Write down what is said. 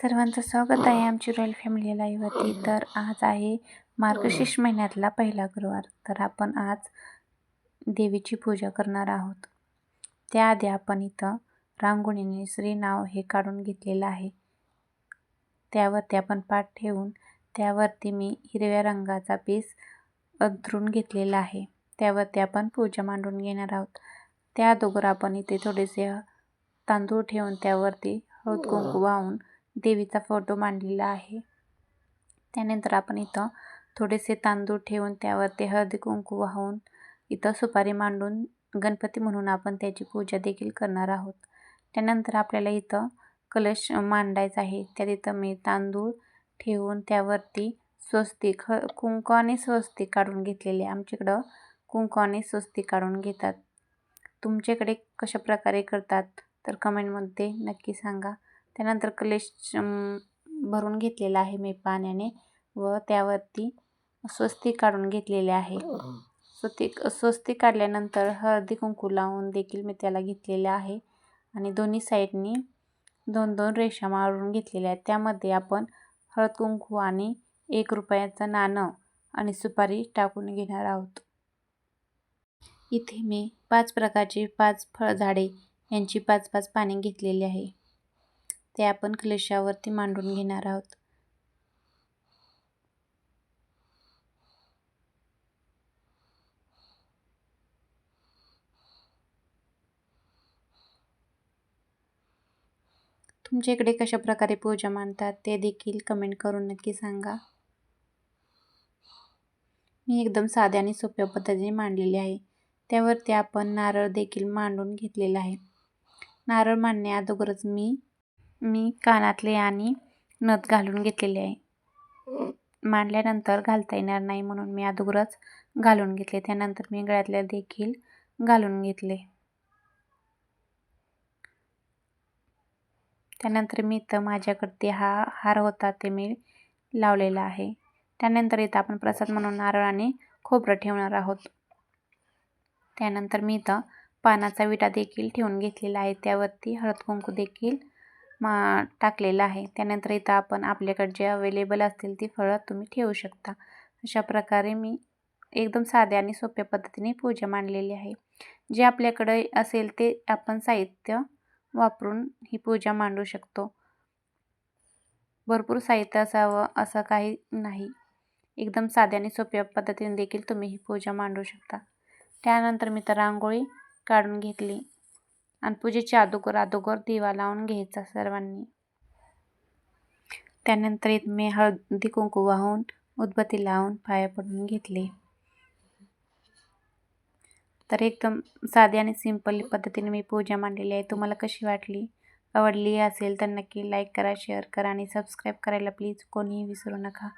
सर्वांचं स्वागत आहे आमची रॉयल फॅमिली लाईव्हवरती. तर आज आहे मार्गशीर्ष महिन्यातला पहिला गुरुवार. तर आपण आज देवीची पूजा करणार आहोत. त्याआधी आपण इथं रांगोळीने श्री नाव हे काढून घेतलेलं आहे. त्यावरती आपण पाठ ठेवून त्यावरती मी हिरव्या रंगाचा पीस अंथरून घेतलेला आहे. त्यावरती आपण पूजा मांडून घेणार आहोत. त्या अगोदर आपण इथे थोडेसे तांदूळ ठेवून त्यावरती हळद कुंकू वाहून देवीचा फोटो मांडलेला आहे. त्यानंतर आपण इथं थोडेसे तांदूळ ठेवून त्यावरती हळदी कुंकू वाहून इथं सुपारी मांडून गणपती म्हणून आपण त्याची पूजा देखील करणार आहोत. त्यानंतर आपल्याला इथं कलश मांडायचा आहे. त्यात इथं मी तांदूळ ठेवून त्यावरती स्वस्तिक ह कुंकू आणि स्वस्तिक काढून घेतलेले आमच्याकडं कुंकू आणि स्वस्तिक काढून घेतात. तुमच्याकडे कशा प्रकारे करतात तर कमेंटमध्ये नक्की सांगा. त्यानंतर कलेश भरून घेतलेला आहे मी पाण्याने व त्यावरती स्वस्ती काढून घेतलेले आहे. स्वती स्वस्ती काढल्यानंतर हळदी कुंकू लावून देखील मी त्याला घेतलेले आहे आणि दोन्ही साईडनी दोन दोन रेषा मारून घेतलेल्या आहेत. त्यामध्ये आपण हळद कुंकू आणि एक रुपयाचं नाणं आणि सुपारी टाकून घेणार आहोत. इथे मी पाच प्रकारची पाच फळझाडे यांची पाच पाच पाने घेतलेली आहे. ते आपण कलशावरती मांडून घेणार आहोत. तुमच्या इकडे कशा प्रकारे पूजा मांडतात ते देखील कमेंट करून नक्की सांगा. मी एकदम साध्या आणि सोप्या पद्धतीने मांडलेली आहे. त्यावरती आपण नारळ देखील मांडून घेतलेला आहे. नारळ मांडण्या अगोदरच मी मी कानातले आणि नथ घालून घेतलेले आहे. मांडल्यानंतर घालता येणार नाही म्हणून मी अगोदरच घालून घेतले. त्यानंतर मी गळ्यातले देखील घालून घेतले. त्यानंतर मी इथं माझ्याकडे हा हार होता ते मी लावलेला आहे. त्यानंतर इथं आपण प्रसाद म्हणून नारळ आणि खोबरं ठेवणार आहोत. त्यानंतर मी इथं पानाचा विटा देखील ठेवून घेतलेला आहे. त्यावरती हळद कुंकू देखील मा टाकलेलं आहे. त्यानंतर इथं आपण आपल्याकडे जे अवेलेबल असतील ती फळं तुम्ही ठेवू शकता. अशा प्रकारे मी एकदम साध्या आणि सोप्या पद्धतीने पूजा मांडलेली आहे. जे आपल्याकडे असेल ते आपण साहित्य वापरून ही पूजा मांडू शकतो. भरपूर साहित्य असावं असं काही नाही. एकदम साध्या आणि सोप्या पद्धतीने देखील तुम्ही ही पूजा मांडू शकता. त्यानंतर मी तर रांगोळी काढून घेतली. आणि पूजेच्या अगोदर अगोदर दिवा लावून घ्यायचा सर्वांनी. त्यानंतर इथं मी हळदी कुंकू वाहून उदबत्ती लावून पाया पडून घेतले. तर एकदम साधी आणि सिंपल पद्धतीने मी पूजा मांडलेली आहे. तुम्हाला कशी वाटली आवडली असेल तर नक्की लाईक करा शेअर करा आणि सबस्क्राईब करायला प्लीज कोणीही विसरू नका.